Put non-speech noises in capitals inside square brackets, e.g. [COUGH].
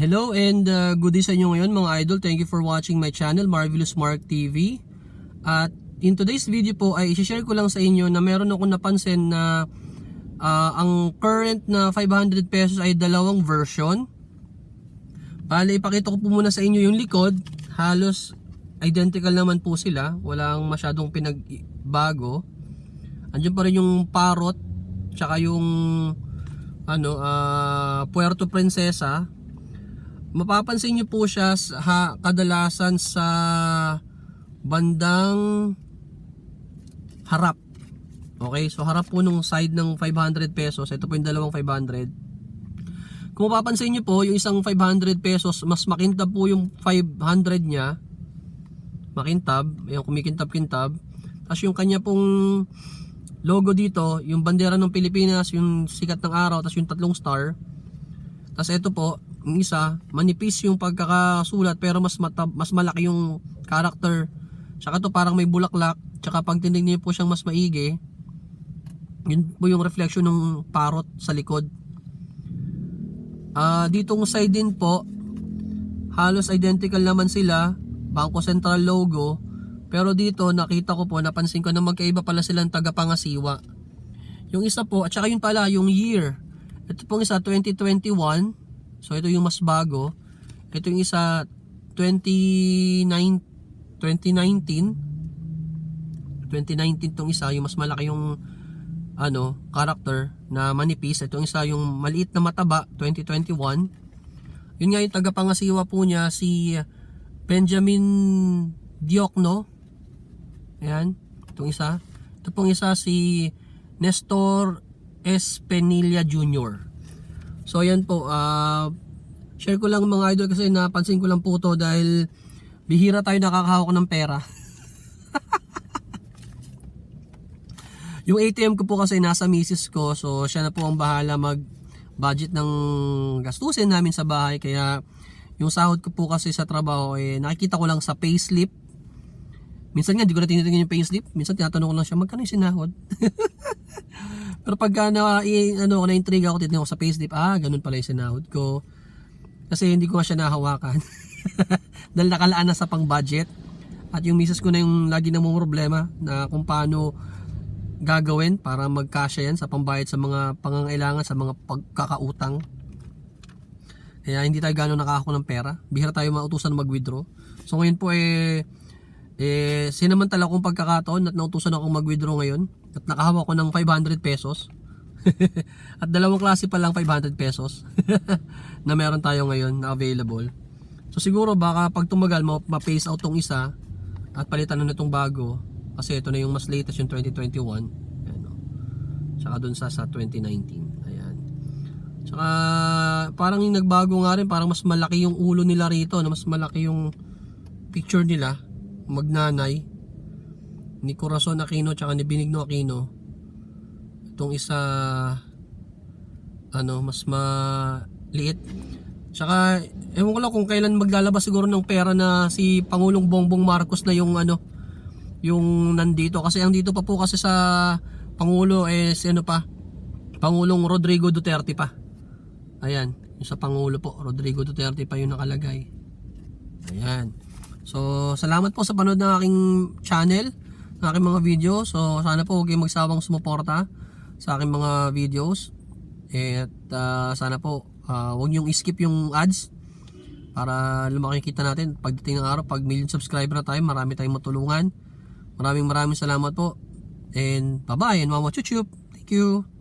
Hello and uh, good day sa inyo ngayon mga idol. Thank you for watching my channel Marvelous Mark TV. At in today's video po ay i-share ko lang sa inyo na meron ako napansin na uh, ang current na 500 pesos ay dalawang version. Bale, ipakita ko po muna sa inyo yung likod. Halos identical naman po sila. Walang masyadong pinagbago. Andiyan pa rin yung parrot tsaka yung ano ah Puerto Princesa mapapansin niyo po siya ha, kadalasan sa bandang harap. Okay, so harap po nung side ng 500 pesos. Ito po yung dalawang 500. Kung mapapansin niyo po, yung isang 500 pesos, mas makintab po yung 500 niya. Makintab, yung kumikintab-kintab. Tapos yung kanya pong logo dito, yung bandera ng Pilipinas, yung sikat ng araw, tapos yung tatlong star. Tapos ito po, yung isa, manipis yung pagkakasulat pero mas mata, mas malaki yung character. Tsaka to parang may bulaklak. Tsaka pag tinignan po siyang mas maigi, yun po yung reflection ng parrot sa likod. Ah, ditong side din po, halos identical naman sila, Bangko Sentral logo. Pero dito nakita ko po, napansin ko na magkaiba pala silang tagapangasiwa. Yung isa po, at saka yun pala, yung year. Ito pong isa 2021. So ito yung mas bago. Ito yung isa 29 2019. 2019 tong isa, yung mas malaki yung ano, character na manipis. Ito yung isa yung maliit na mataba 2021. Yun nga yung tagapangasiwa po niya si Benjamin Diokno. Ayan, itong isa. Ito pong isa si Nestor S. Penilla Jr. So ayan po, ah share ko lang mga idol kasi napansin ko lang po to dahil bihira tayo nakakahawak ng pera. [LAUGHS] yung ATM ko po kasi nasa misis ko so siya na po ang bahala mag budget ng gastusin namin sa bahay kaya yung sahod ko po kasi sa trabaho eh nakikita ko lang sa payslip Minsan nga, di ko na tinitingnan yung payslip. Minsan tinatanong ko lang siya, magkano yung sinahod? [LAUGHS] Pero pagka na, i, ano, na-intriga ako, titignan ko sa payslip, ah, ganun pala yung sinahod ko. Kasi hindi ko siya nahawakan. [LAUGHS] Dahil nakalaan na sa pang-budget. At yung misis ko na yung lagi namang problema na kung paano gagawin para magkasya yan sa pambayad sa mga pangangailangan, sa mga pagkakautang. Kaya hindi tayo gano'ng nakakako ng pera. Bihira tayo mautusan mag-withdraw. So ngayon po eh, eh, sinamantala kong pagkakataon at nautusan akong mag-withdraw ngayon at nakahawak ko ng 500 pesos. [LAUGHS] at dalawang klase pa lang 500 pesos [LAUGHS] na meron tayo ngayon na available. So siguro baka pag tumagal ma-phase out tong isa at palitan na itong bago kasi ito na yung mas latest yung 2021. Ayan, no? Tsaka dun sa, sa 2019. Ayan. Tsaka parang yung nagbago nga rin, parang mas malaki yung ulo nila rito, na mas malaki yung picture nila magnanay ni Corazon Aquino tsaka ni Benigno Aquino itong isa ano mas maliit. Tsaka ewan ko lang kung kailan maglalabas siguro ng pera na si Pangulong Bongbong Marcos na yung ano yung nandito. Kasi ang dito pa po kasi sa Pangulo eh si ano pa Pangulong Rodrigo Duterte pa. Ayan yung sa Pangulo po Rodrigo Duterte pa yung nakalagay. Ayan. So, salamat po sa panood ng aking channel, ng aking mga video. So, sana po huwag kayong magsawang sumuporta sa aking mga videos. At uh, sana po uh, huwag niyong skip yung ads para lumaki kita natin. Pagdating ng araw pag million subscriber na tayo marami tayong matulungan. Maraming maraming salamat po. And bye bye and mama chuchup. Thank you